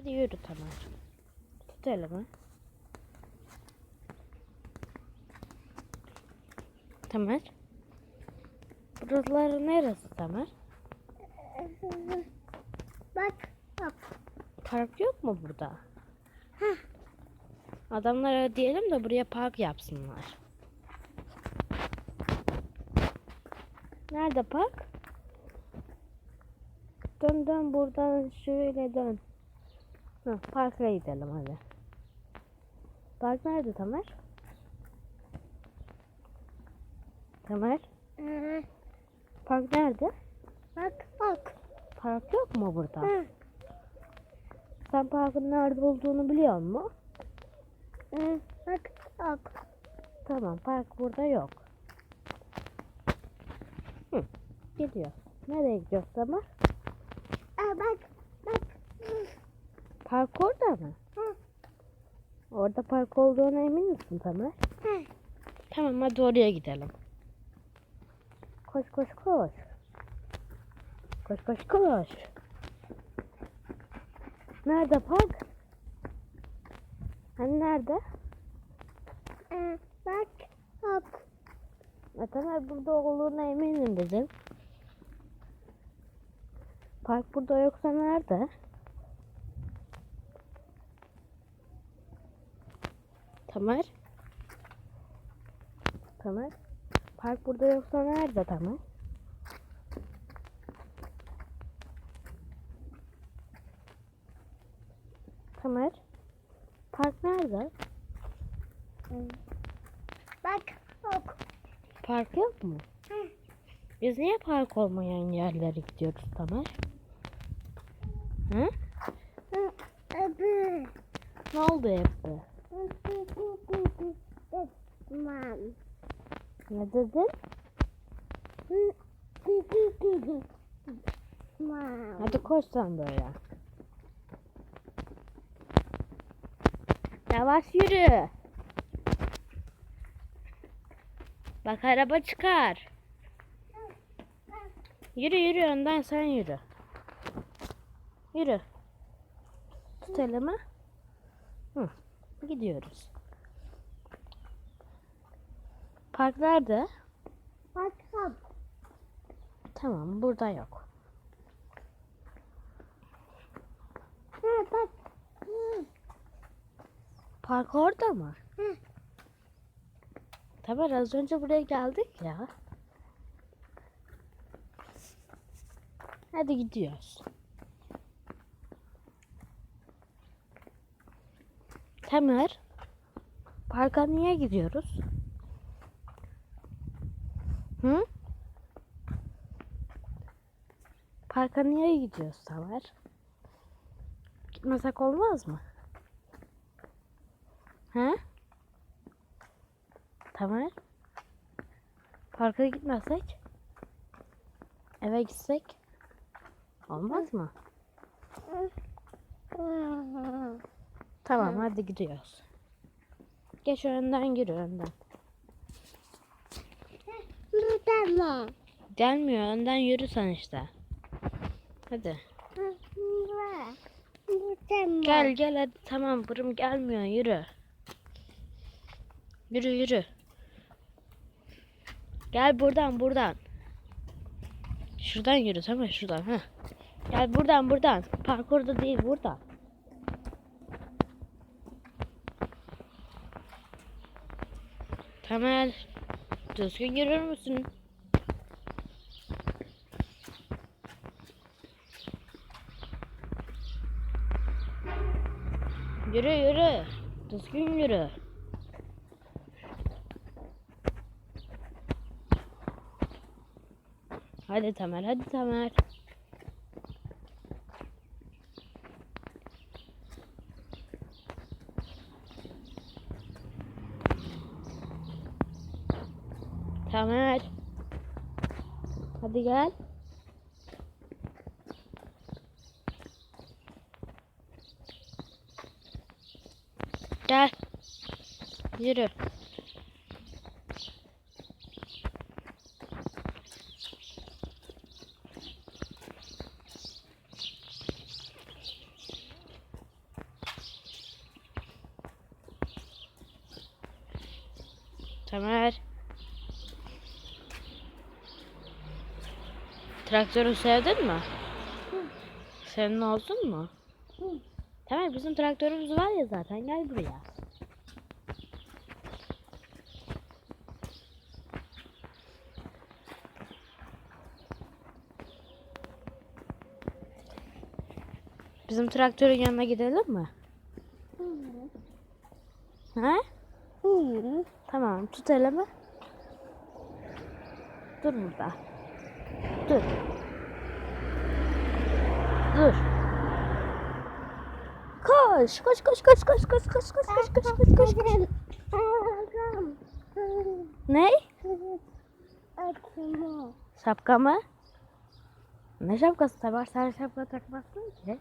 Hadi yürü Tamer. Tut elimi. Tamer. Buraları neresi Tamer? Bak bak. Park yok mu burada? Heh. Adamlara diyelim de buraya park yapsınlar. Nerede park? Dön dön buradan şöyle dön. Hı, parka gidelim hadi. Park nerede Tamer? Tamer, Ee, park nerede? bak bak. Park yok mu burada? Hı. Sen parkın nerede olduğunu biliyor musun? Ee, bak bak. Tamam park burada yok. Hı, gidiyor. Nereye gidiyoruz Tamer? Aa, bak bak. Park orada mı? Hı. Orada park olduğuna emin misin Tamer? Hı. Tamam hadi oraya gidelim. Koş koş koş. Koş koş koş. Nerede park? Hani nerede? Ee, bak bak. E, Tamer burada olduğuna eminim dedim. Park burada yoksa nerede? Tamer? Tamer? Park burada yoksa nerede Tamer? Tamer? Park nerede? Bak bak. Park yok mu? Hı. Biz niye park olmayan yerlere gidiyoruz Tamer? Hı? Hı. Ne oldu hep? Tamam. Ne dedin? Tamam. Hadi koş sen böyle. Yavaş yürü. Bak araba çıkar. Yürü yürü önden sen yürü. Yürü. Tut elimi. Hı. Gidiyoruz. Park nerede? Bak. Tamam burada yok. Ha, bak. Hı. Park orada mı? Hı. Tamer az önce buraya geldik ya. Hadi gidiyoruz. Tamer, parka niye gidiyoruz? Hı? Parka niye gidiyoruz Tamer? Gitmesek olmaz mı? He? Tamer? Parka gitmesek? Eve gitsek? Olmaz mı? Tamam hadi gidiyoruz. Geç önden yürü önden. Tamam. Gelmiyor önden yürü sen işte. Hadi. Gel gel hadi tamam burum gelmiyor yürü. Yürü yürü. Gel buradan buradan. Şuradan yürü tamam şuradan ha. Gel buradan buradan. Parkurda değil burada. Temel. Düzgün yürür müsün? Yürü yürü. Düzgün yürü. Hadi Tamer, hadi Tamer. Tamer. Hadi gel. Gel. Yürü. Tamer. Traktörü sevdin mi? Hı. Senin oldun mu? Hı. Tamer bizim traktörümüz var ya zaten gel buraya. Bizim traktörün yanına gidelim mi? Ha? Hı. Tamam tut elimi. Dur burada. Dur. Koş, koş, koş, koş, koş, koş, koş, koş, koş, koş, koş, koş, koş. Ne? Şapka mı? Ne şapkası tabii sen şapka takmazsın ki.